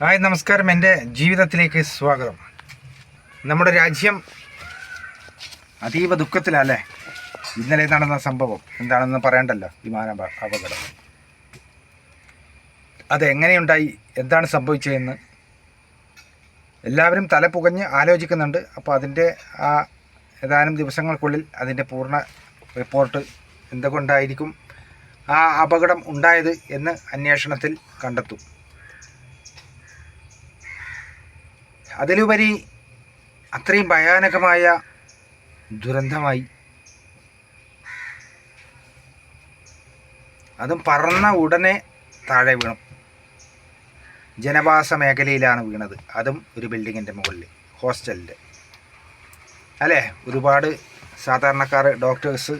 Hi നമസ്കാരം. എന്റെ ജീവിതത്തിലേക്ക് സ്വാഗതം. നമ്മുടെ രാജ്യം അതീവ ദുഃഖത്തിലല്ലേ? ഇന്നലെ നടന്ന സംഭവം എന്താണെന്ന് പറയണ്ടല്ലോ? വിമാന അപ- അപകടം. അതെങ്ങനെയുണ്ടായി? എന്താണ് സംഭവിച്ചതെന്ന് എല്ലാവരും തല പുകഞ്ഞ് ആലോചിക്കുന്നുണ്ട്. അപ്പോൾ അതിന്റെ ആ ഏതാനും ദിവസങ്ങൾക്കുള്ളിൽ അതിന്റെ പൂർണ റിപ്പോർട്ട് എന്തുകൊണ്ടായിരിക്കും ആ അപകടം ഉണ്ടായത് എന്ന് അന്വേഷണത്തിൽ കണ്ടെത്തും. അതിലുപരി അത്രയും ഭയാനകമായ ദുരന്തമായി. അതും പറന്ന ഉടനെ താഴെ വീണു. ജനവാസ മേഖലയിലാണ് വീണത്. അതും ഒരു ബിൽഡിങ്ങിന്റെ മുകളിൽ ഹോസ്റ്റലിൽ അല്ലേ? ഒരുപാട് സാധാരണക്കാർ ഡോക്ടേഴ്സ്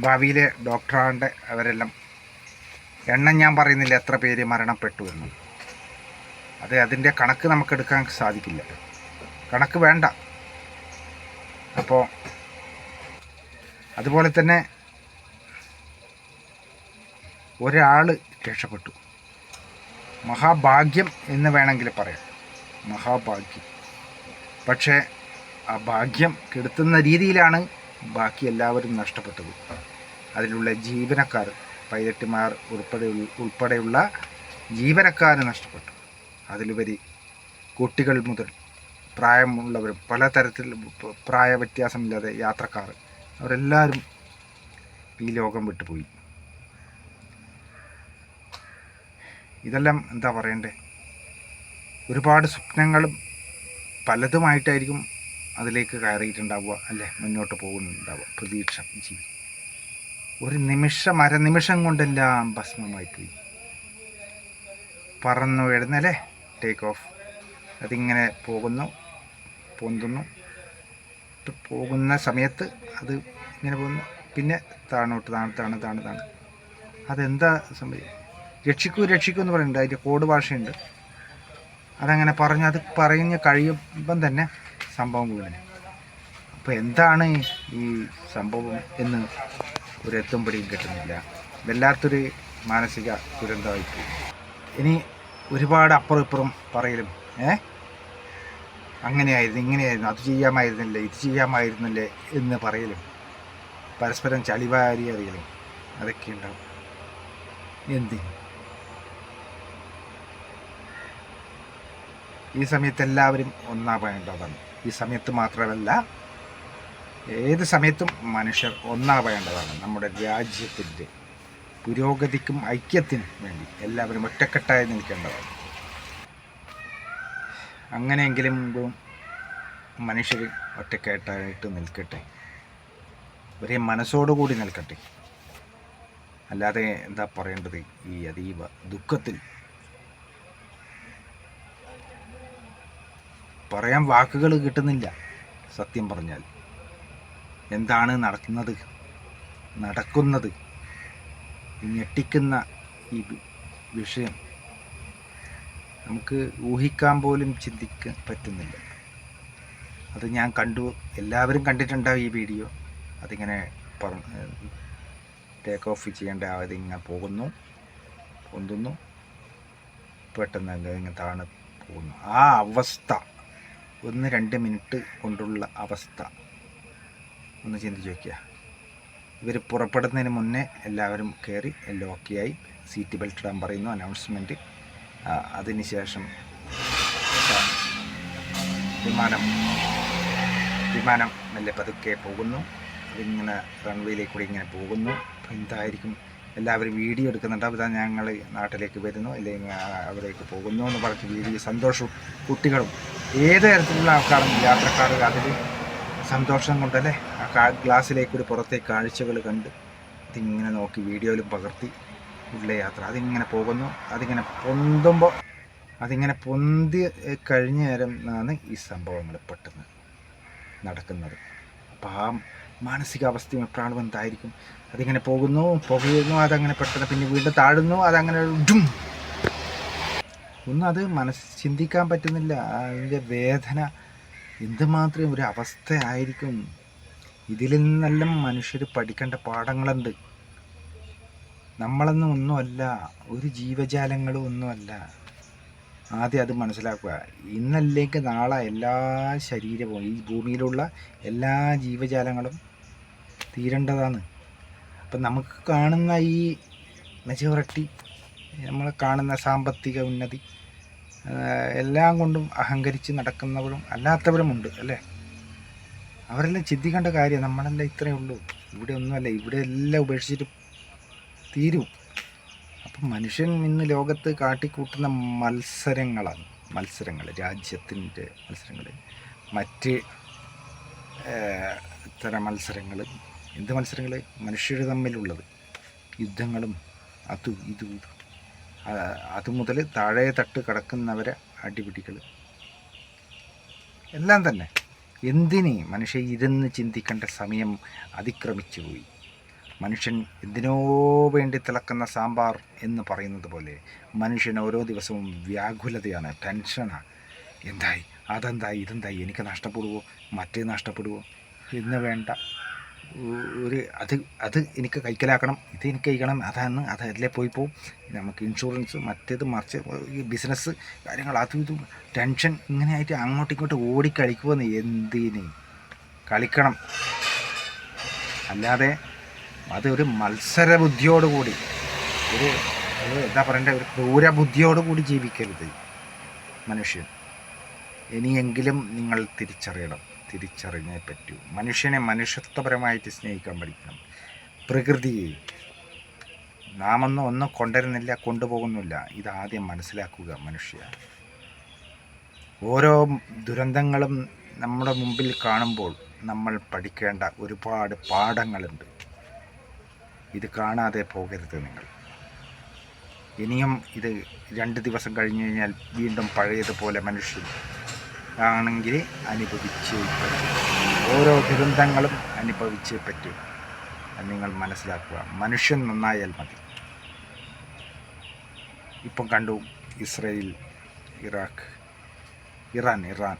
ഭാവിയിലെ ഡോക്ടറാണ്ട് അവരെല്ലാം. എണ്ണം ഞാൻ പറയുന്നില്ല എത്ര പേര് മരണപ്പെട്ടു എന്ന്. അത് അതിന്റെ കണക്ക് നമുക്ക് എടുക്കാൻ സാധിക്കില്ല. കണക്ക് വേണ്ട. അപ്പോൾ അതുപോലെ തന്നെ ഒരാൾ രക്ഷപ്പെട്ടു. മഹാഭാഗ്യം എന്ന് വേണമെങ്കിൽ പറയാം. മഹാഭാഗ്യം. പക്ഷേ ആ ഭാഗ്യം കെടുത്തുന്ന രീതിയിലാണ് ബാക്കി എല്ലാവരും നഷ്ടപ്പെട്ടത്. അതിലുള്ള ജീവനക്കാർ പൈലറ്റുമാർ ഉൾപ്പെടെ ഉൾപ്പെടെയുള്ള ജീവനക്കാർ നഷ്ടപ്പെട്ടു. അതിലുപരി കുട്ടികൾ മുതൽ പ്രായമുള്ളവരും പലതരത്തിൽ പ്രായ വ്യത്യാസമില്ലാതെ യാത്രക്കാർ അവരെല്ലാവരും ഈ ലോകം വിട്ടുപോയി ഇതെല്ലാം എന്താ പറയണ്ടേ? ഒരുപാട് സ്വപ്നങ്ങളും പലതുമായിട്ടായിരിക്കും അതിലേക്ക് കയറിയിട്ടുണ്ടാവുക അല്ലേ? മുന്നോട്ട് പോകുന്നുണ്ടാവുക. പ്രതീക്ഷ ജീവി ഒരു നിമിഷം അരനിമിഷം കൊണ്ടെല്ലാം ഭസ്മമായി പോയി പറന്നു വീഴുന്നല്ലേ ടേക്ക് ഓഫ് അതിങ്ങനെ പോകുന്നു പൊന്തുന്നു. പോകുന്ന സമയത്ത് അത് ഇങ്ങനെ പോകുന്നു. പിന്നെ താണോട്ട് താണ് താണ് താണ് താണ് അതെന്താ സംഭവം? രക്ഷിക്കൂ രക്ഷിക്കൂ എന്ന് പറയുന്നുണ്ട്. അതിന്റെ കോഡ് ഭാഷയുണ്ട്. അതങ്ങനെ പറഞ്ഞ് അത് പറഞ്ഞ് കഴിയുമ്പം തന്നെ സംഭവം വീണു അപ്പോൾ എന്താണ് ഈ സംഭവം എന്ന് ഒരു എത്തും പിടിയും കിട്ടുന്നില്ല. വല്ലാത്തൊരു മാനസിക ദുരന്തമായിട്ട് ഇനി ഒരുപാട് അപ്പുറം ഇപ്പുറം പറയലും. ഏ? അങ്ങനെയായിരുന്നു ഇങ്ങനെയായിരുന്നു അത് ചെയ്യാമായിരുന്നില്ലേ ഇത് ചെയ്യാമായിരുന്നില്ലേ എന്ന് പറയലും. പരസ്പരം ചളിവാരി അറിയലും. അതൊക്കെ ഉണ്ടാവും. എന്തിന് ഈ സമയത്ത് എല്ലാവരും ഒന്നാവേണ്ടതാണ് ഈ സമയത്ത് മാത്രമല്ല ഏത് സമയത്തും മനുഷ്യർ ഒന്നാവേണ്ടതാണ് നമ്മുടെ രാജ്യത്തിന്റെ പുരോഗതിക്കും ഐക്യത്തിനും വേണ്ടി എല്ലാവരും ഒറ്റക്കെട്ടായി നിൽക്കേണ്ടതാണ്. അങ്ങനെയെങ്കിലും മനുഷ്യർ ഒറ്റക്കെട്ടായിട്ട് നിൽക്കട്ടെ. ഒരേ മനസ്സോടുകൂടി നിൽക്കട്ടെ. അല്ലാതെ എന്താ പറയേണ്ടത്? ഈ അതീവ ദുഃഖത്തിൽ പറയാൻ വാക്കുകൾ കിട്ടുന്നില്ല സത്യം പറഞ്ഞാൽ. എന്താണ് നടക്കുന്നത് നടക്കുന്നത്? ഞെട്ടിക്കുന്ന ഈ വിഷയം നമുക്ക് ഊഹിക്കാൻ പോലും ചിന്തിക്കാൻ പറ്റുന്നില്ല. അത് ഞാൻ കണ്ടു എല്ലാവരും കണ്ടിട്ടുണ്ടാവും ഈ വീഡിയോ. അതിങ്ങനെ ടേക്ക് ഓഫ് ചെയ്യേണ്ട അതിങ്ങനെ പോകുന്നു പൊന്തുന്നു പെട്ടെന്ന് അങ്ങ് ഇങ്ങനെ താഴെ പോകുന്നു. ആ അവസ്ഥ ഒന്ന് രണ്ട് മിനിറ്റ് കൊണ്ടുള്ള അവസ്ഥ. ഒന്ന് ചിന്തിച്ച് നോക്കിയ. ഇവർ പുറപ്പെടുന്നതിന് മുന്നേ എല്ലാവരും കയറി ആയി സീറ്റ് ബെൽറ്റ് ഇടാൻ പറയുന്നു അനൗൺസ്മെന്റ്. അതിനുശേഷം ശേഷം വിമാനം വിമാനം മെല്ലെ പതുക്കെ പോകുന്നു. അതിങ്ങനെ റൺവേയിലേക്ക് കൂടി ഇങ്ങനെ പോകുന്നു. അപ്പോൾ എന്തായിരിക്കും എല്ലാവരും വീഡിയോ എടുക്കുന്നുണ്ട്. അപ്പോൾ ഇതാ ഞങ്ങൾ നാട്ടിലേക്ക് വരുന്നു. അല്ലെങ്കിൽ അവിടേക്ക് പോകുന്നു എന്ന് പറഞ്ഞ് വീഡിയോ സന്തോഷവും കുട്ടികളും ഏത് തരത്തിലുള്ള ആൾക്കാരും യാത്രക്കാർ അതിൽ സന്തോഷം കൊണ്ടല്ലേ? ആ കാ ഗ്ലാസ്സിലേക്ക് പുറത്തെ കാഴ്ചകൾ കണ്ട് അതിങ്ങനെ നോക്കി വീഡിയോയിലും പകർത്തി ഉള്ള യാത്ര. അതിങ്ങനെ പോകുന്നു. അതിങ്ങനെ പൊന്തുമ്പോൾ അതിങ്ങനെ പൊന്തി കഴിഞ്ഞ നേരം ആണ് ഈ സംഭവങ്ങൾ പെട്ടെന്ന് നടക്കുന്നത്. അപ്പം ആ മാനസികാവസ്ഥയും എപ്പോഴാണ് എന്തായിരിക്കും? അതിങ്ങനെ പോകുന്നു പുകയുന്നു അതങ്ങനെ പെട്ടെന്ന് പിന്നെ വീണ്ടും താഴുന്നു അതങ്ങനെ ഡും. ഒന്നും അത് മനസ്സ് ചിന്തിക്കാൻ പറ്റുന്നില്ല. അതിന്റെ വേദന എന്തുമാത്രം ഒരു അവസ്ഥയായിരിക്കും? ഇതിൽ നിന്നെല്ലാം മനുഷ്യർ പഠിക്കേണ്ട പാഠങ്ങളുണ്ട്. നമ്മളൊന്നും ഒന്നുമല്ല ഒരു ജീവജാലങ്ങളും ഒന്നുമല്ല. ആദ്യം അത് മനസ്സിലാക്കുക. ഇന്നല്ലെങ്കിൽ നാളെ എല്ലാ ശരീരവും ഈ ഭൂമിയിലുള്ള എല്ലാ ജീവജാലങ്ങളും തീരേണ്ടതാണ്. അപ്പം നമുക്ക് കാണുന്ന ഈ മെജോറിറ്റി നമ്മൾ കാണുന്ന സാമ്പത്തിക ഉന്നതി എല്ലാം കൊണ്ടും അഹങ്കരിച്ച് നടക്കുന്നവരും അല്ലാത്തവരുമുണ്ട് അല്ലേ? അവരെല്ലാം ചിന്തിക്കേണ്ട കാര്യം നമ്മളെല്ലാം ഇത്രയേ ഉള്ളൂ. ഇവിടെ ഒന്നുമല്ല ഇവിടെ എല്ലാം ഉപേക്ഷിച്ചിട്ട് തീരും. അപ്പം മനുഷ്യൻ ഇന്ന് ലോകത്ത് കാട്ടിക്കൂട്ടുന്ന മത്സരങ്ങളാണ്. മത്സരങ്ങൾ രാജ്യത്തിന്റെ മത്സരങ്ങൾ മറ്റ് ഇത്തരം മത്സരങ്ങൾ എന്ത് മത്സരങ്ങൾ മനുഷ്യർ തമ്മിലുള്ളത്. യുദ്ധങ്ങളും അതും ഇതും. ഇതും ആ, അത് മുതൽ താഴെ തട്ട് കിടക്കുന്നവരെ അടിപിടികൾ എല്ലാം തന്നെ. എന്തിന് മനുഷ്യൻ ഇരുന്ന് ചിന്തിക്കേണ്ട സമയം അതിക്രമിച്ചു പോയി? മനുഷ്യൻ എന്തിനോ വേണ്ടി തിളക്കുന്ന സാമ്പാർ എന്ന് പറയുന്നത് പോലെ മനുഷ്യൻ ഓരോ ദിവസവും വ്യാകുലതയാണ് ടെൻഷനാണ് എന്തായി? അതെന്തായി? ഇതെന്തായി? എനിക്ക് നഷ്ടപ്പെടുവോ? മറ്റേ നഷ്ടപ്പെടുവോ? എന്ന് വേണ്ട. ഒരു അത് അത് എനിക്ക് കൈക്കലാക്കണം ഇത് എനിക്ക് കഴിക്കണം അതാണ് അത് അതിലേ പോയി പോവും. നമുക്ക് ഇൻഷുറൻസ് മറ്റേത് മറിച്ച് ഈ ബിസിനസ് കാര്യങ്ങൾ അതും ഇതും ടെൻഷൻ ഇങ്ങനെ ആയിട്ട് അങ്ങോട്ടും ഇങ്ങോട്ടും ഓടിക്കളിക്കുമെന്ന് എന്തിന്? കളിക്കണം. അല്ലാതെ അതൊരു മത്സര ബുദ്ധിയോടുകൂടി ഒരു എന്താ പറയണ്ടേ ഒരു ക്രൂരബുദ്ധിയോടുകൂടി ബുദ്ധിയോടുകൂടി ജീവിക്കരുത് മനുഷ്യൻ. ഇനിയെങ്കിലും നിങ്ങൾ തിരിച്ചറിയണം. തിരിച്ചറിഞ്ഞേ പറ്റൂ. മനുഷ്യനെ മനുഷ്യത്വപരമായിട്ട് സ്നേഹിക്കാൻ പഠിക്കണം. പ്രകൃതിയെ നാമൊന്നും ഒന്നും കൊണ്ടുവരുന്നില്ല കൊണ്ടുപോകുന്നില്ല. ഇതാദ്യം മനസ്സിലാക്കുക മനുഷ്യ ഓരോ ദുരന്തങ്ങളും നമ്മുടെ മുമ്പിൽ കാണുമ്പോൾ നമ്മൾ പഠിക്കേണ്ട ഒരുപാട് പാഠങ്ങളുണ്ട്. ഇത് കാണാതെ പോകരുത് നിങ്ങൾ. ഇനിയും ഇത് രണ്ട് ദിവസം കഴിഞ്ഞ് കഴിഞ്ഞാൽ വീണ്ടും പഴയതുപോലെ മനുഷ്യൻ ആണെങ്കിൽ അനുഭവിച്ചേ പറ്റൂ. ഓരോ ദുരന്തങ്ങളും അനുഭവിച്ചേ പറ്റൂ. അത് നിങ്ങൾ മനസ്സിലാക്കുക. മനുഷ്യൻ നന്നായാൽ മതി. ഇപ്പം കണ്ടു ഇസ്രയേൽ ഇറാഖ് ഇറാൻ ഇറാൻ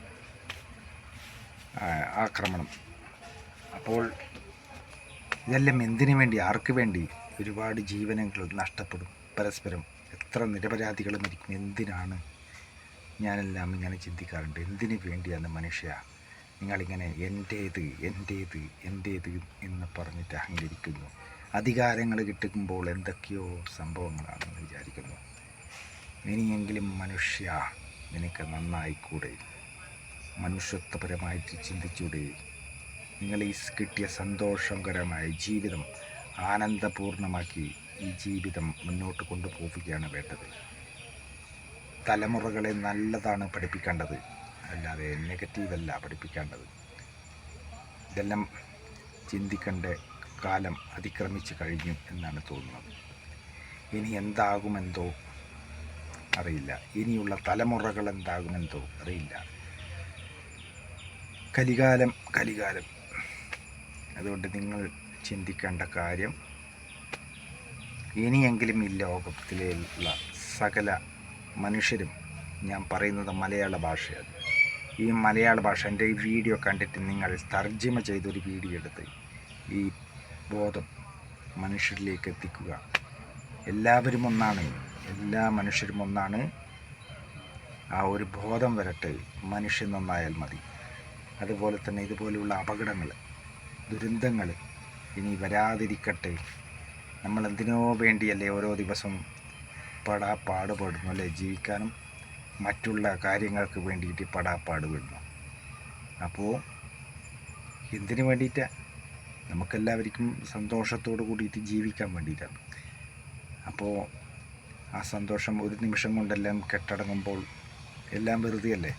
ആക്രമണം. അപ്പോൾ ഇതെല്ലാം എന്തിനു വേണ്ടി ആർക്ക് വേണ്ടി? ഒരുപാട് ജീവനങ്ങൾ നഷ്ടപ്പെടും. പരസ്പരം എത്ര നിരപരാധികൾ മരിക്കും എന്തിനാണ് ഞാനെല്ലാം ഇങ്ങനെ ചിന്തിക്കാറുണ്ട്. എന്തിനു വേണ്ടിയാണ് മനുഷ്യ നിങ്ങളിങ്ങനെ എന്റേത് എന്റേത് എന്റേത് എന്ന് പറഞ്ഞിട്ട് അഹങ്കരിക്കുന്നു? അധികാരങ്ങൾ കിട്ടുമ്പോൾ എന്തൊക്കെയോ സംഭവങ്ങളാണെന്ന് വിചാരിക്കുന്നു. ഇനിയെങ്കിലും മനുഷ്യ നിനക്ക് നന്നായിക്കൂടെ? മനുഷ്യത്വപരമായിട്ട് ചിന്തിച്ചൂടെ? നിങ്ങൾ ഈ കിട്ടിയ സന്തോഷകരമായ ജീവിതം ആനന്ദപൂർണമാക്കി ഈ ജീവിതം മുന്നോട്ട് കൊണ്ടുപോവുകയാണ് വേണ്ടത്. തലമുറകളെ നല്ലതാണ് പഠിപ്പിക്കേണ്ടത്. അല്ലാതെ നെഗറ്റീവല്ല പഠിപ്പിക്കേണ്ടത്. ഇതെല്ലാം ചിന്തിക്കേണ്ട കാലം അതിക്രമിച്ച് കഴിഞ്ഞു എന്നാണ് തോന്നുന്നത്. ഇനി എന്താകുമെന്തോ അറിയില്ല. ഇനിയുള്ള തലമുറകൾ എന്താകുമെന്തോ അറിയില്ല. കലികാലം കലികാലം. അതുകൊണ്ട് നിങ്ങൾ ചിന്തിക്കേണ്ട കാര്യം ഇനിയെങ്കിലും ഈ ലോകത്തിലുള്ള സകല മനുഷ്യരും ഞാൻ പറയുന്നത് മലയാള ഭാഷയാണ്. ഈ മലയാള ഭാഷ എന്റെ ഈ വീഡിയോ കണ്ടിട്ട് നിങ്ങൾ തർജിമ ചെയ്തൊരു വീഡിയോ എടുത്ത് ഈ ബോധം മനുഷ്യരിലേക്ക് എത്തിക്കുക. എല്ലാവരും ഒന്നാണ്. എല്ലാ മനുഷ്യരും ഒന്നാണ്. ആ ഒരു ബോധം വരട്ടെ. മനുഷ്യൻ നന്നായാൽ മതി. അതുപോലെ തന്നെ ഇതുപോലെയുള്ള അപകടങ്ങൾ ദുരന്തങ്ങൾ ഇനി വരാതിരിക്കട്ടെ. നമ്മൾ എന്തിനോ വേണ്ടിയല്ലേ ഓരോ ദിവസവും പടാ പാടുപെടുന്നു അല്ലേ? ജീവിക്കാനും മറ്റുള്ള കാര്യങ്ങൾക്ക് വേണ്ടിയിട്ട് പടാ പാടുപെടുന്നു അപ്പോൾ എന്തിനു വേണ്ടിയിട്ടാണ് നമുക്കെല്ലാവർക്കും സന്തോഷത്തോടു കൂടിയിട്ട് ജീവിക്കാൻ വേണ്ടിയിട്ടാണ്. അപ്പോൾ ആ സന്തോഷം ഒരു നിമിഷം കൊണ്ടെല്ലാം കെട്ടടങ്ങുമ്പോൾ എല്ലാം വെറുതെയല്ലേ?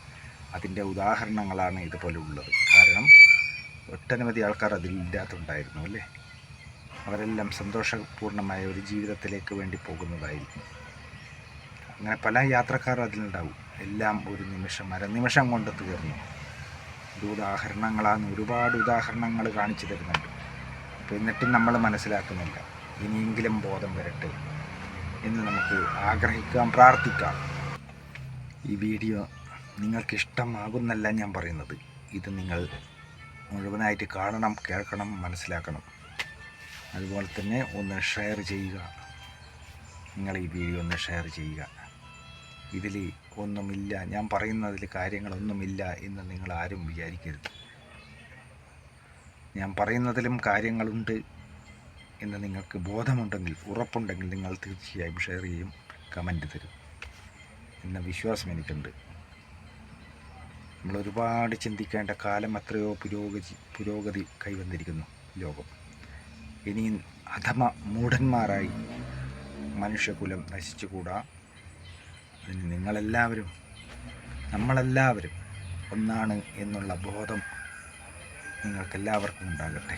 അതിന്റെ ഉദാഹരണങ്ങളാണ് ഇതുപോലെ ഉള്ളത്. കാരണം ഒട്ടനവധി ആൾക്കാർ അതിലില്ലാത്തുണ്ടായിരുന്നു അല്ലേ? അവരെല്ലാം സന്തോഷപൂർണമായ ഒരു ജീവിതത്തിലേക്ക് വേണ്ടി പോകുന്നതായിരിക്കും. അങ്ങനെ പല യാത്രക്കാരും അതിലുണ്ടാവും. എല്ലാം ഒരു നിമിഷം അരനിമിഷം കൊണ്ട് തീർന്നു. ഇത് ഉദാഹരണങ്ങളാണ്. ഒരുപാട് ഉദാഹരണങ്ങൾ കാണിച്ചു തരുന്നുണ്ട്. അപ്പോൾ എന്നിട്ടും നമ്മൾ മനസ്സിലാക്കുന്നില്ല. ഇനിയെങ്കിലും ബോധം വരട്ടെ എന്ന് നമുക്ക് ആഗ്രഹിക്കാം പ്രാർത്ഥിക്കാം. ഈ വീഡിയോ നിങ്ങൾക്കിഷ്ടമാകുന്നല്ല ഞാൻ പറയുന്നത്. ഇത് നിങ്ങൾ മുഴുവനായിട്ട് കാണണം കേൾക്കണം മനസ്സിലാക്കണം. അതുപോലെ തന്നെ ഒന്ന് ഷെയർ ചെയ്യുക. നിങ്ങൾ ഈ വീഡിയോ ഒന്ന് ഷെയർ ചെയ്യുക. ഇതിൽ ഒന്നുമില്ല ഞാൻ പറയുന്നതിൽ കാര്യങ്ങളൊന്നുമില്ല എന്ന് നിങ്ങൾ ആരും വിചാരിക്കരുത്. ഞാൻ പറയുന്നതിലും കാര്യങ്ങളുണ്ട് എന്ന് നിങ്ങൾക്ക് ബോധമുണ്ടെങ്കിൽ ഉറപ്പുണ്ടെങ്കിൽ നിങ്ങൾ തീർച്ചയായും ഷെയർ ചെയ്യും കമന്റ് തരും എന്ന വിശ്വാസം എനിക്കുണ്ട്. നമ്മൾ ഒരുപാട് ചിന്തിക്കേണ്ട കാലം എത്രയോ പുരോഗതി പുരോഗതി കൈവന്നിരിക്കുന്നു ലോകം. ഇനിയും അഥമ മൂഢന്മാരായി മനുഷ്യകുലം നശിച്ചുകൂടാ. അതിന് നിങ്ങളെല്ലാവരും നമ്മളെല്ലാവരും ഒന്നാണ് എന്നുള്ള ബോധം നിങ്ങൾക്കെല്ലാവർക്കും ഉണ്ടാകട്ടെ.